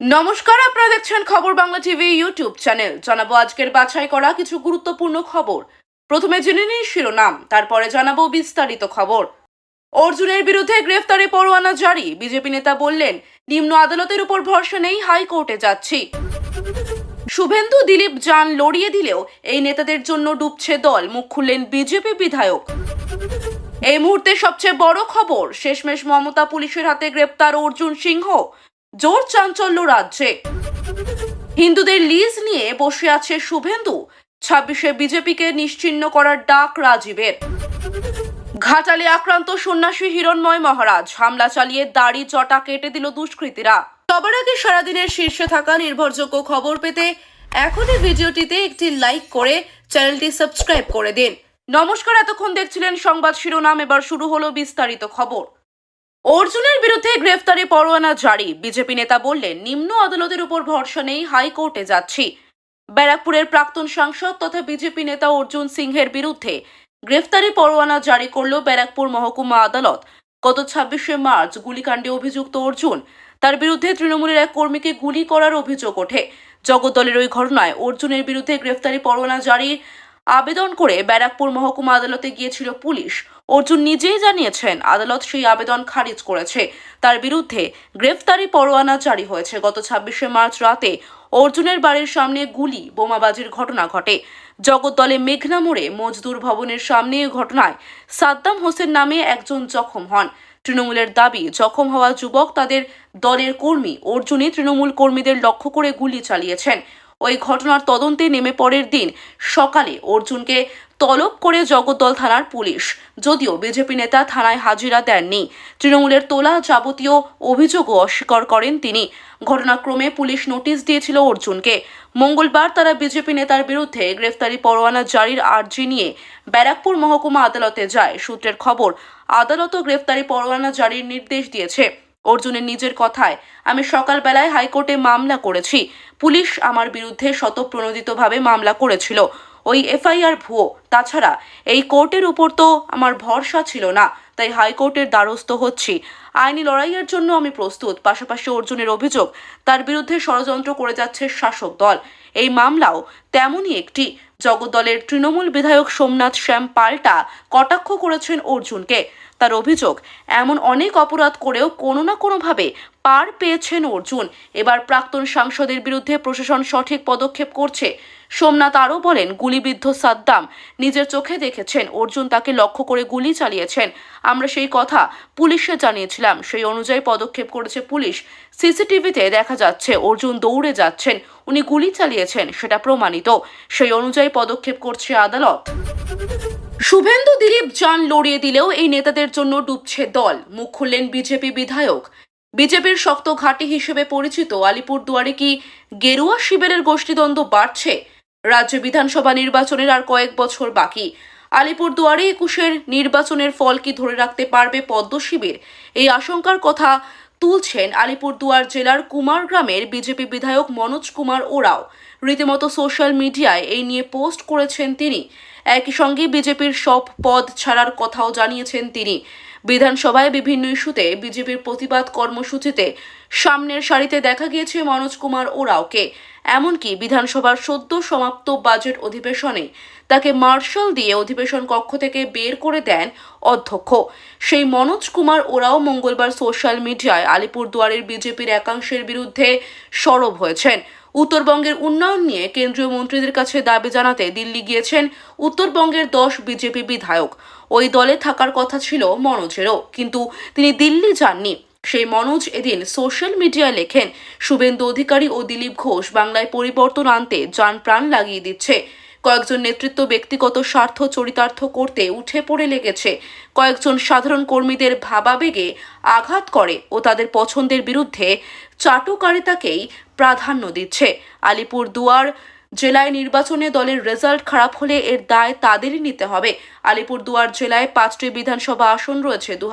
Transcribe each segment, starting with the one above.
নমস্কার, আপনারা দেখছেন খবর বাংলা টিভি ইউটিউব চ্যানেল। জানাব আজকের বাছাই করা কিছু গুরুত্বপূর্ণ খবর। প্রথমে জেনে নিন শিরোনাম, তারপরে জানাব বিস্তারিত খবর। অর্জুনের বিরুদ্ধে গ্রেফতারি পরোয়ানা জারি। বিজেপি নেতা বললেন, নিম্ন আদালতের উপর ভরসা নেই, হাইকোর্টে যাচ্ছি। শুভেন্দু দিলীপ যান লড়িয়ে দিলেও এই নেতাদের জন্য ডুবছে দল, মুখ খুললেন বিজেপি বিধায়ক। এই মুহূর্তে সবচেয়ে বড় খবর, শেষমেশ মমতা পুলিশের হাতে গ্রেপ্তার অর্জুন সিংহ। জোর চাঞ্চল্য রাজ্যে। হিন্দুদের লিজ নিয়ে বসে আছে শুভেন্দু। ছাব্বিশে বিজেপিকে নিশ্চিহ্ন করার ডাক রাজীবের। ঘাটালে আক্রান্ত সন্ন্যাসী হিরণময় মহারাজ। হামলা চালিয়ে দাড়ি জটা কেটে দিল দুষ্কৃতীরা। সবার আগে সারাদিনের শীর্ষে থাকা নির্ভরযোগ্য খবর পেতে এখনই ভিডিওটিতে একটি লাইক করে চ্যানেলটি সাবস্ক্রাইব করে দিন। নমস্কার, এতক্ষণ দেখছিলেন সংবাদ শিরোনাম। এবার শুরু হলো বিস্তারিত খবর। অর্জুনের বিরুদ্ধে গ্রেফতারি পরোয়ানা জারি। বিজেপি নেতা বললেন, নিম্ন আদালতের উপর ভরসা নেই, হাইকোর্টে যাচ্ছি। ব্যারাকপুরের প্রাক্তন সাংসদ তথা বিজেপি নেতা অর্জুন সিংহের বিরুদ্ধে গ্রেফতারি পরোয়ানা জারি করল ব্যারাকপুর মহকুমা আদালত। গত ছাব্বিশে মার্চ গুলিকাণ্ডে অভিযুক্ত অর্জুন তার বিরুদ্ধে তৃণমূলের এক কর্মীকে গুলি করার অভিযোগ ওঠে। জগদ্দলের ওই ঘটনায় অর্জুনের বিরুদ্ধে গ্রেফতারি পরোয়ানা জারির আবেদন করে ব্যারাকপুর মহকুমা আদালতে গিয়েছিল পুলিশ। অর্জুন নিজেই জানিয়েছেন, আদালত সেই আবেদন খারিজ করেছে। তার বিরুদ্ধে গ্রেফতারি পরোয়ানা জারি হয়েছে। গত ছাব্বিশে মার্চ রাতে অর্জুনের বাড়ির সামনে গুলি, বোমাবাজির ঘটনা ঘটে। জগদ্দলে মেঘনা মোড়ে মজদুর ভবনের সামনে ঘটনায় সাদ্দাম হোসেন নামে একজন জখম হন। তৃণমূলের দাবি, জখম হওয়া যুবক তাদের দলের কর্মী। অর্জুনই তৃণমূল কর্মীদের লক্ষ্য করে গুলি চালিয়েছেন। ওই ঘটনার তদন্তে নেমে পরের দিন সকালে অর্জুনকে তলব করে জগদ্দল থানার পুলিশ। যদিও বিজেপি নেতা থানায় হাজিরা দেননি। তৃণমূলের তোলা যাবতীয় অভিযোগও অস্বীকার করেন তিনি। ঘটনাক্রমে পুলিশ নোটিশ দিয়েছিল অর্জুনকে। মঙ্গলবার তারা বিজেপি নেতার বিরুদ্ধে গ্রেফতারি পরোয়ানা জারির আর্জি নিয়ে ব্যারাকপুর মহকুমা আদালতে যায়। সূত্রের খবর আদালতও গ্রেফতারি পরোয়ানা জারির নির্দেশ দিয়েছে। অর্জুনের নিজের কথায় আমি সকালবেলায় হাইকোর্টে মামলা করেছি। পুলিশ আমার বিরুদ্ধে স্বতঃপ্রণোদিতভাবে মামলা করেছিল। ওই এফআইআর ভুয়ো। তাছাড়া এই কোর্টের উপর তো আমার ভরসা ছিল না, তাই হাইকোর্টের দ্বারস্থ হচ্ছি। আইনি লড়াইয়ের জন্য আমি প্রস্তুত। পাশাপাশি অর্জুনের অভিযোগ, তার বিরুদ্ধে ষড়যন্ত্র করে যাচ্ছে শাসক দল। এই মামলাও তেমনই একটি। জগদ্দলের তৃণমূল বিধায়ক সোমনাথ শ্যাম পাল্টা কটাক্ষ করেছেন অর্জুনকে। তার অভিযোগ, এমন অনেক অপরাধ করেও কোনো না কোনোভাবে পার পেয়েছেন অর্জুন। এবার প্রাক্তন সাংসদের বিরুদ্ধে প্রশাসন সঠিক পদক্ষেপ করছে। সোমনাথ আরও বলেন, গুলিবিদ্ধ সাদ্দাম নিজের চোখে দেখেছেন, অর্জুন তাকে লক্ষ্য করে গুলি চালিয়েছেন। আমরা সেই কথা পুলিশে জানিয়েছিলাম। সেই অনুযায়ী পদক্ষেপ করেছে পুলিশ। সিসিটিভিতে দেখা যাচ্ছে, অর্জুন দৌড়ে যাচ্ছেন, উনি গুলি চালিয়েছেন, সেটা প্রমাণিত। সেই অনুযায়ী পদক্ষেপ করছে আদালত। শুভেন্দু দিলীপ যান লড়িয়ে দিলেও এই নেতাদের জন্য ডুবছে দল। মুখ খুললেন বিজেপি বিধায়ক। বিজেপির শক্ত ঘাঁটি হিসেবে পরিচিত আলিপুরদুয়ারে কি গেরুয়া শিবিরের গোষ্ঠীদ্বন্দ্ব বাড়ছে? রাজ্য বিধানসভা নির্বাচনের আর কয়েক বছর বাকি। আলিপুরদুয়ারে একুশের নির্বাচনের ফল কি ধরে রাখতে পারবে পদ্ম শিবির? এই আশঙ্কার কথা তুলছেন আলিপুরদুয়ার জেলার কুমার গ্রামের বিজেপি বিধায়ক মনোজ কুমার ওরাও। রীতিমতো সোশ্যাল মিডিয়ায় এই নিয়ে পোস্ট করেছেন তিনি। একই সঙ্গে বিজেপির সব পদ ছাড়ার কথাও জানিয়েছেন তিনি। বিধানসভায় বিভিন্ন ইস্যুতে বিজেপির প্রতিবাদ কর্মসূচিতে সামনের সারিতে দেখা গিয়েছে মনোজ কুমার ওরাওকে এমনকি বিধানসভার সদ্য সমাপ্ত বাজেট অধিবেশনে তাকে মার্শাল দিয়ে অধিবেশন কক্ষ থেকে বের করে দেন অধ্যক্ষ। সেই মনোজ কুমার ওরাও মঙ্গলবার সোশ্যাল মিডিয়ায় আলিপুরদুয়ারের বিজেপির একাংশের বিরুদ্ধে সরব হয়েছেন। উত্তরবঙ্গের উন্নয়ন নিয়ে কেন্দ্রীয় মন্ত্রীদের কাছে দাবি জানাতে দিল্লি গিয়েছেন উত্তরবঙ্গের দশ বিজেপি বিধায়ক। ওই দলে থাকার কথা ছিল মনোজেরও, কিন্তু তিনি দিল্লি যাননি। সেই মনোজ এদিন সোশ্যাল মিডিয়ায় লেখেন, শুভেন্দু অধিকারী ও দিলীপ ঘোষ বাংলায় পরিবর্তন আনতে যান প্রাণ লাগিয়ে দিচ্ছে। কয়েকজন নেতৃত্ব ব্যক্তিগত স্বার্থ চরিতার্থ করতে উঠে পড়ে লেগেছে। কয়েকজন সাধারণ কর্মীদের ভাবাবেগে আঘাত করে ও তাদের পছন্দের বিরুদ্ধে চাটুকারিতাকেই প্রাধান্য দিচ্ছে। আলিপুর দুয়ার জেলায় নির্বাচনে দলের রেজাল্ট খারাপ হলে এর দায় তাদেরই নিতে হবে। আলিপুরদুয়ার জেলায় পাঁচটি বিধানসভা আসন রয়েছে। দু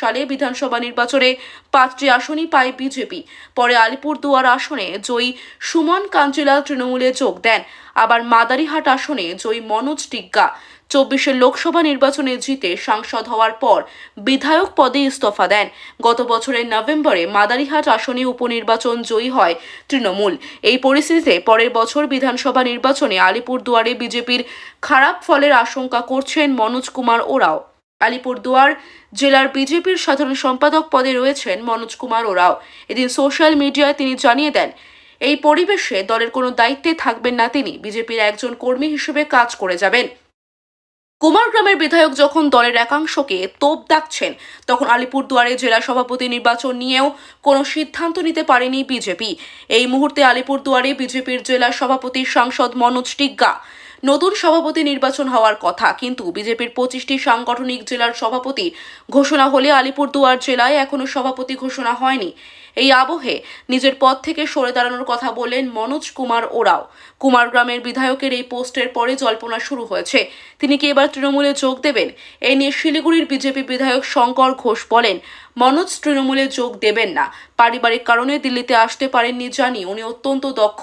সালে বিধানসভা নির্বাচনে পাঁচটি আসনই পায় বিজেপি। পরে আলিপুরদুয়ার আসনে জয়ী সুমন কাঞ্জিলাল তৃণমূলে যোগ দেন। আবার মাদারিহাট আসনে জয়ী মনোজ টিগ্গা। চব্বিশের লোকসভা নির্বাচনে জিতে সাংসদ হওয়ার পর বিধায়ক পদে ইস্তফা দেন। গত বছরের নভেম্বরে মাদারিহাট আসনে উপনির্বাচন জয়ী হয় তৃণমূল। এই পরিস্থিতিতে পরের বছর বিধানসভা নির্বাচনে আলিপুরদুয়ারে বিজেপির খারাপ ফলের আশঙ্কা করছেন মনোজ কুমার ওরাও। আলিপুরদুয়ার জেলার বিজেপির সাধারণ সম্পাদক পদে রয়েছেন মনোজ কুমার ওরাও। এদিন সোশ্যাল মিডিয়ায় তিনি জানিয়ে দেন, এই পরিবেশে দলের কোনো দায়িত্বে থাকবেন না তিনি, বিজেপির একজন কর্মী হিসেবে কাজ করে যাবেন। কুমারগ্রামের বিধায়ক যখন দলের একাংশকে তোপ ডাকছেন, তখন আলিপুরদুয়ারে জেলা সভাপতি নির্বাচন নিয়েও কোনো সিদ্ধান্ত নিতে পারেনি বিজেপি। এই মুহূর্তে আলিপুরদুয়ারে বিজেপির জেলা সভাপতি সাংসদ মনোজ টিগ্গা। নতুন সভাপতি নির্বাচন হওয়ার কথা, কিন্তু বিজেপির পঁচিশটি সাংগঠনিক জেলার সভাপতি ঘোষণা হলে আলিপুরদুয়ার জেলায় এখনও সভাপতি ঘোষণা হয়নি। এই আবহে নিজের পদ থেকে সরে দাঁড়ানোর কথা বললেন মনোজ কুমার ওরাও। কুমারগ্রামের বিধায়কের এই পোস্টের পরে জল্পনা শুরু হয়েছে। তিনি কি এবার তৃণমূলে যোগ দেবেন? এই নিয়ে শিলিগুড়ির বিজেপি বিধায়ক শঙ্কর ঘোষ বলেন, মনোজ তৃণমূলে যোগ দেবেন না। পারিবারিক কারণে দিল্লিতে আসতে পারেননি জানি, উনি অত্যন্ত দক্ষ,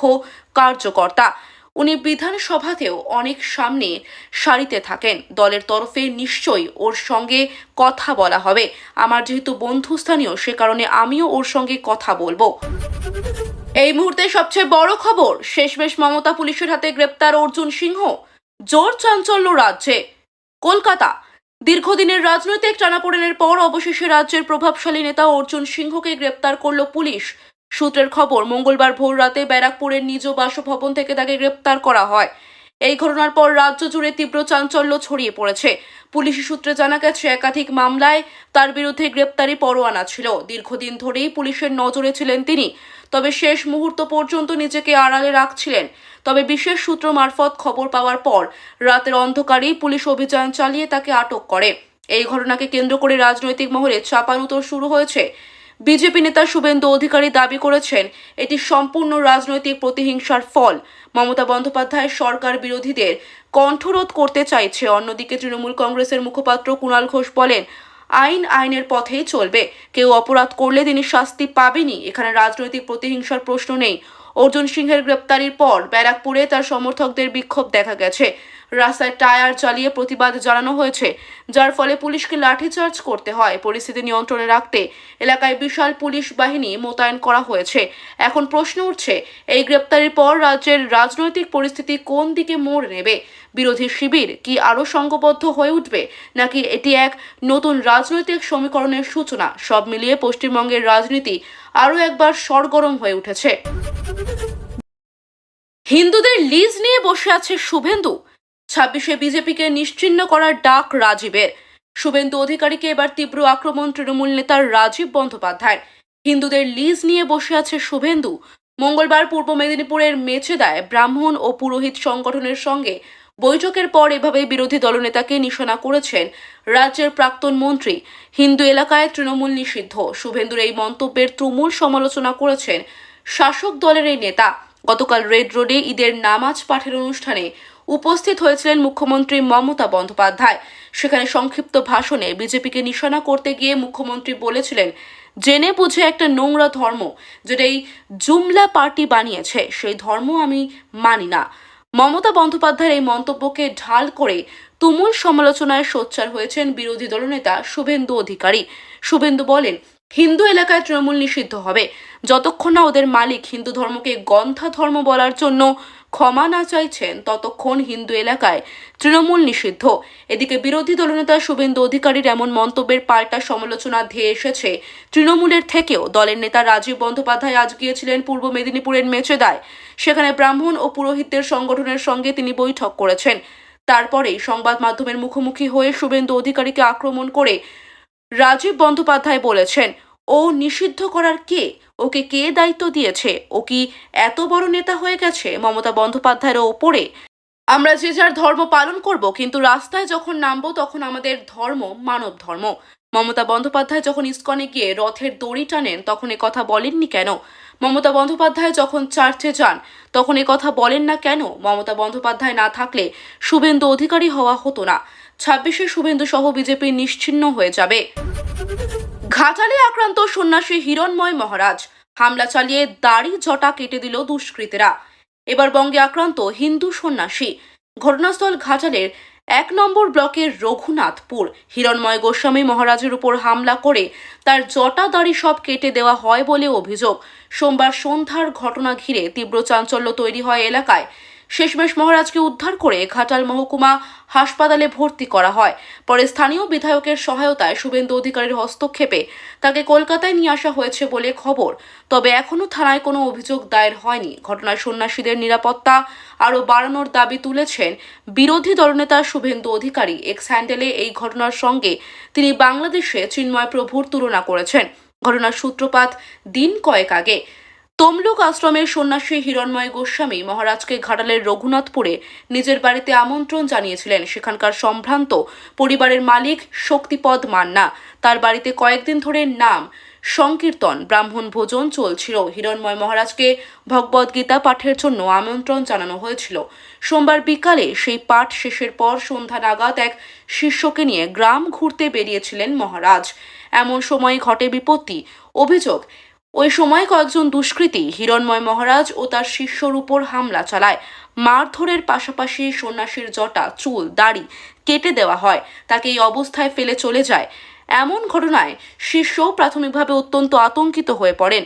কার্যকর্তা। উনি বিধানসভাতেও অনেক সামনে সারিতে থাকেন। দলের তরফে নিশ্চয়ই ওর সঙ্গে কথা বলা হবে। আমার যেহেতু বন্ধুস্থানীয় সে কারণে আমিও ওর সঙ্গে কথা বলব। এই মুহূর্তে সবচেয়ে বড় খবর, শেষমেশ মমতা পুলিশের হাতে গ্রেপ্তার অর্জুন সিংহ। জোর চাঞ্চল্য রাজ্যে। কলকাতা। দীর্ঘদিনের রাজনৈতিক টানাপোড়েনের পর অবশেষে রাজ্যের প্রভাবশালী নেতা অর্জুন সিংহকে গ্রেপ্তার করল পুলিশ। সূত্রের খবর, মঙ্গলবার ভোর রাতে ব্যারাকপুরের নিজ বাসভবন থেকে তাকে গ্রেপ্তার করা হয়। এই ঘটনার পর রাজ্য জুড়ে তীব্র চাঞ্চল্য ছড়িয়ে পড়েছে। পুলিশি সূত্রে জানা গেছে, একাধিক মামলায় তার বিরুদ্ধে গ্রেপ্তারি পরোয়ানা ছিল। দীর্ঘদিন ধরেই পুলিশের নজরে ছিলেন তিনি। তবে শেষ মুহূর্ত পর্যন্ত নিজেকে আড়ালে রাখছিলেন। তবে বিশেষ সূত্র মারফত খবর পাওয়ার পর রাতের অন্ধকারেই পুলিশ অভিযান চালিয়ে তাকে আটক করে। এই ঘটনাকে কেন্দ্র করে রাজনৈতিক মহলে চাপানুতর শুরু হয়েছে। বিজেপি নেতা শুভেন্দু অধিকারী দাবি করেছেন, এটি সম্পূর্ণ রাজনৈতিক প্রতিহিংসার ফল। মমতা বন্দ্যোপাধ্যায় সরকার বিরোধীদের কণ্ঠরোধ করতে চাইছে। অন্যদিকে তৃণমূল কংগ্রেসের মুখপাত্র কুণাল ঘোষ বলেন, আইন আইনের পথেই চলবে। কেউ অপরাধ করলে তিনি শাস্তি পাবেনই। এখানে রাজনৈতিক প্রতিহিংসার প্রশ্ন নেই। অর্জুন সিংহের গ্রেপ্তারির পর ব্যারাকপুরে তার সমর্থকদের বিক্ষোভ দেখা গেছে। রাস্তায় টায়ার চালিয়ে প্রতিবাদ জানানো হয়েছে, যার ফলে পুলিশকে লাঠিচার্জ করতে হয়। পরিস্থিতি নিয়ন্ত্রণে রাখতে এলাকায় বিশাল পুলিশ বাহিনী মোতায়েন করা হয়েছে। এখন প্রশ্ন উঠছে, এই গ্রেপ্তারির পর রাজ্যের রাজনৈতিক পরিস্থিতি কোন দিকে মোড় নেবে? বিরোধী শিবির কি আরও সংঘবদ্ধ হয়ে উঠবে? নাকি এটি এক নতুন রাজনৈতিক সমীকরণের সূচনা? সব মিলিয়ে পশ্চিমবঙ্গের রাজনীতি আরও একবার সরগরম হয়ে উঠেছে। হিন্দুদের লিজ নিয়ে বসে আছে শুভেন্দু। ছাব্বিশে বিজেপিকে নিশ্চিহ্ন করার ডাক রাজীবের। শুভেন্দু অধিকারীকে এবার তীব্র আক্রমণ তৃণমূল নেতার রাজীব বন্দ্যোপাধ্যায় হিন্দুদের লিজ নিয়ে বসে আছে শুভেন্দু। মঙ্গলবার পূর্ব মেদিনীপুরের মেচেদায় ব্রাহ্মণ ও পুরোহিত সংগঠনের সঙ্গে বৈঠকের পর এভাবে বিরোধী দলনেতাকে নিশানা করেছেন রাজ্যের প্রাক্তন মন্ত্রী। হিন্দু এলাকায় তৃণমূল নিষিদ্ধ। শুভেন্দুর এই মন্তব্যের তুমুল সমালোচনা করেছেন শাসক দলের এই নেতা। গতকাল রেড রোডে ঈদের নামাজ পাঠের অনুষ্ঠানে উপস্থিত হয়েছিলেন মুখ্যমন্ত্রী মমতা বন্দ্যোপাধ্যায়। সেখানে সংক্ষিপ্ত ভাষণে বিজেপিকে নিশানা করতে গিয়ে মুখ্যমন্ত্রী বলেছিলেন, জেনে বুঝে একটা নোংরা ধর্ম যেটা এই জুমলা পার্টি বানিয়েছে, সেই ধর্ম আমি মানি না। মমতা বন্দ্যোপাধ্যায়ের এই মন্তব্যকে ঢাল করে তুমুল সমালোচনায় সোচ্চার হয়েছেন বিরোধী দলনেতা শুভেন্দু অধিকারী। শুভেন্দু বলেন, হিন্দু এলাকায় তৃণমূল নিষিদ্ধ হবে। যতক্ষণ না ওদের মালিক হিন্দু ধর্মকে গন্থা ধর্ম বলার জন্য ক্ষমা না চাইছেন ততক্ষণ হিন্দু এলাকায় তৃণমূল নিষিদ্ধ। এদিকে বিরোধী দলনেতা শুভেন্দু অধিকারীর এমন মন্তব্যের পাল্টা সমালোচনা ধেয়ে এসেছে। তৃণমূলের থেকেও দলের নেতা রাজীব বন্দ্যোপাধ্যায় আজ গিয়েছিলেন পূর্ব মেদিনীপুরের মেচেদায়। সেখানে ব্রাহ্মণ ও পুরোহিতদের সংগঠনের সঙ্গে তিনি বৈঠক করেছেন। তারপরেই সংবাদ মাধ্যমের মুখোমুখি হয়ে শুভেন্দু অধিকারীকে আক্রমণ করে রাজীব বন্দ্যোপাধ্যায় বলেছেন ও নিষিদ্ধ করার কে? ওকে কে দায়িত্ব দিয়েছে? ও কি এত বড় নেতা হয়ে গেছে মমতা বন্দ্যোপাধ্যায়ের ওপরে? আমরা যে যার ধর্ম পালন করব, কিন্তু রাস্তায় যখন নামবো তখন আমাদের ধর্ম মানব ধর্ম। মমতা বন্দ্যোপাধ্যায় যখন ইস্কনে গিয়ে রথের দড়ি টানেন, তখন কথা বলেননি কেন? মমতা বন্দ্যোপাধ্যায় যখন চার্চে যান, তখন কথা বলেন না কেন? মমতা বন্দ্যোপাধ্যায় না থাকলে শুভেন্দু অধিকারী হওয়া হতো না। ছাব্বিশে শুভেন্দু সহ বিজেপি নিশ্চিহ্ন হয়ে যাবে। ঘাটালে আক্রান্ত সন্ন্যাসী হিরণময় মহারাজ, হামলা চালিয়ে দাড়ি জটা কেটে দিল দুষ্কৃতীরা। এবার বঙ্গে আক্রান্ত হিন্দু সন্ন্যাসী, ঘটনাস্থল ঘাটালের এক নম্বর ব্লকের রঘুনাথপুর। হিরণময় গোস্বামী মহারাজের উপর হামলা করে তার জটা দাড়ি সব কেটে দেওয়া হয় বলে অভিযোগ। সোমবার সন্ধ্যার ঘটনা ঘিরে তীব্র চাঞ্চল্য তৈরি হয় এলাকায়। শেষমেশ মহারাজকে উদ্ধার করে ঘাটাল মহকুমা হাসপাতালে ভর্তি করা হয়। পরে স্থানীয় বিধায়কের সহায়তায় শুভেন্দু অধিকারীর হস্তক্ষেপে তাকে কলকাতায় নিয়ে আসা হয়েছে বলে খবর। তবে এখনও থানায় কোনো অভিযোগ দায়ের হয়নি। ঘটনায় সন্ন্যাসীদের নিরাপত্তা আরও বাড়ানোর দাবি তুলেছেন বিরোধী দলনেতা শুভেন্দু অধিকারী। এক্স হ্যান্ডেলে এই ঘটনার সঙ্গে তিনি বাংলাদেশে চিন্ময় প্রভুর তুলনা করেছেন। ঘটনার সূত্রপাত দিন কয়েক আগে। তমলুক আশ্রমের সন্ন্যাসী হিরণময় গোস্বামী মহারাজকে ঘাটালের রঘুনাথপুরে নিজের বাড়িতে আমন্ত্রণ জানিয়েছিলেন। সেখানকার সম্ভ্রান্ত পরিবারের মালিক শক্তিপদ মান্না। তার বাড়িতে কয়েকদিন ধরে নাম, সংকীর্তন, ব্রাহ্মণ ভোজন চলছিল। হিরণময় মহারাজকে ভগবদ্গীতা পাঠের জন্য আমন্ত্রণ জানানো হয়েছিল। সোমবার বিকালে সেই পাঠ শেষের পর সন্ধ্যা নাগাদ এক শিষ্যকে নিয়ে গ্রাম ঘুরতে বেরিয়েছিলেন মহারাজ। এমন সময় ঘটে বিপত্তি। অভিযোগ ওই সময় কয়েকজন দুষ্কৃতী, হিরণময় মহারাজ ও তার শিষ্যর উপর হামলা চালায়। মারধরের পাশাপাশি সন্ন্যাসীর জটা, চুল, দাড়ি কেটে দেওয়া হয়। তাকে এই অবস্থায় ফেলে চলে যায়। এমন ঘটনায় শিষ্য প্রাথমিকভাবে অত্যন্ত আতঙ্কিত হয়ে পড়েন।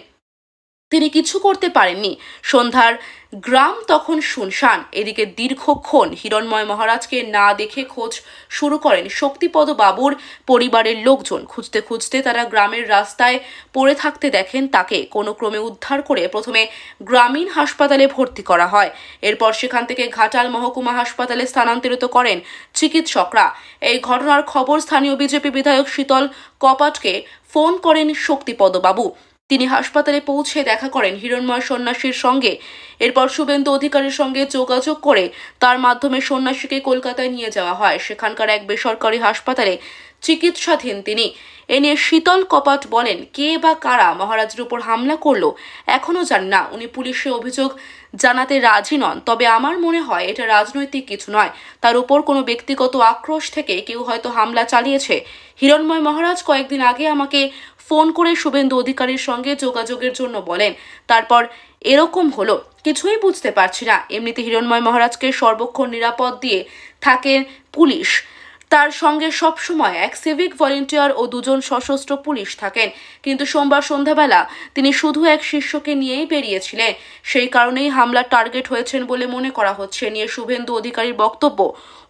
তিনি কিছু করতে পারেননি। সন্ধ্যার গ্রাম তখন শুনশান, এদিকে দীর্ঘক্ষণ হিরণময় মহারাজকে না দেখে খোঁজ শুরু করেন শক্তিপদ বাবুর পরিবারের লোকজন। খুঁজতে খুঁজতে তারা গ্রামের রাস্তায় পড়ে থাকতে দেখেন তাকে। কোনো ক্রমে উদ্ধার করে প্রথমে গ্রামীণ হাসপাতালে ভর্তি করা হয়। এরপর সেখান থেকে ঘাটাল মহকুমা হাসপাতালে স্থানান্তরিত করেন চিকিৎসকরা। এই ঘটনার খবর স্থানীয় বিজেপি বিধায়ক শীতল কপাটকে ফোন করেন শক্তিপদ বাবু। তিনি হাসপাতালে পৌঁছে দেখা করেন হিরণময় সন্ন্যাসীর সঙ্গে। এরপর শুভেন্দু অধিকারীর সঙ্গে যোগাযোগ করে তার মাধ্যমে সন্ন্যাসীকে কলকাতায় নিয়ে যাওয়া হয়। সেখানকার এক বেসরকারি হাসপাতালে চিকিৎসাধীন তিনি। এ নিয়ে শীতল কপাট বলেন, কে বা কারা মহারাজের উপর হামলা করল এখনও জান না। উনি পুলিশে অভিযোগ জানাতে রাজি নন। তবে আমার মনে হয় এটা রাজনৈতিক কিছু নয়। তার উপর কোনো ব্যক্তিগত আক্রোশ থেকে কেউ হয়তো হামলা চালিয়েছে। হিরণময় মহারাজ কয়েকদিন আগে আমাকে ফোন করে শুভেন্দু অধিকারীর সঙ্গে যোগাযোগের জন্য বলেন। তারপর এরকম হলো, কিছুই বুঝতে পারছি না। এমনিতে হিরণময় মহারাজকে সর্বক্ষণ নিরাপদ দিয়ে থাকেন পুলিশ। তার সঙ্গে সবসময় এক সিভিক ভলেন্টিয়ার ও দুজন সশস্ত্র পুলিশ থাকেন। কিন্তু সোমবার সন্ধ্যাবেলা তিনি শুধু এক শিষ্যকে নিয়েই বেরিয়েছিলেন। সেই কারণেই হামলার টার্গেট হয়েছেন বলে মনে করা হচ্ছে। নিয়ে শুভেন্দু অধিকারীর বক্তব্য,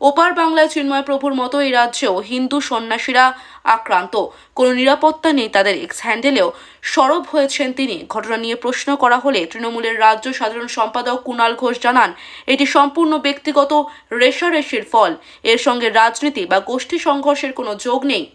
ওপার বাংলায় চিন্ময় প্রভুর মতো এই রাজ্যেও হিন্দু সন্ন্যাসীরা আক্রান্ত। কোনো নিরাপত্তা নেই তাদের এক্স হ্যান্ডেলেও। সরব হয়েছেন তিনি। ঘটনা নিয়ে প্রশ্ন করা হলে তৃণমূলের রাজ্য সাধারণ সম্পাদক কুণাল ঘোষ জানান, এটি সম্পূর্ণ ব্যক্তিগত রেশারেশির ফল। এর সঙ্গে রাজনীতি বা গোষ্ঠী সংঘর্ষের কোনো যোগ নেই।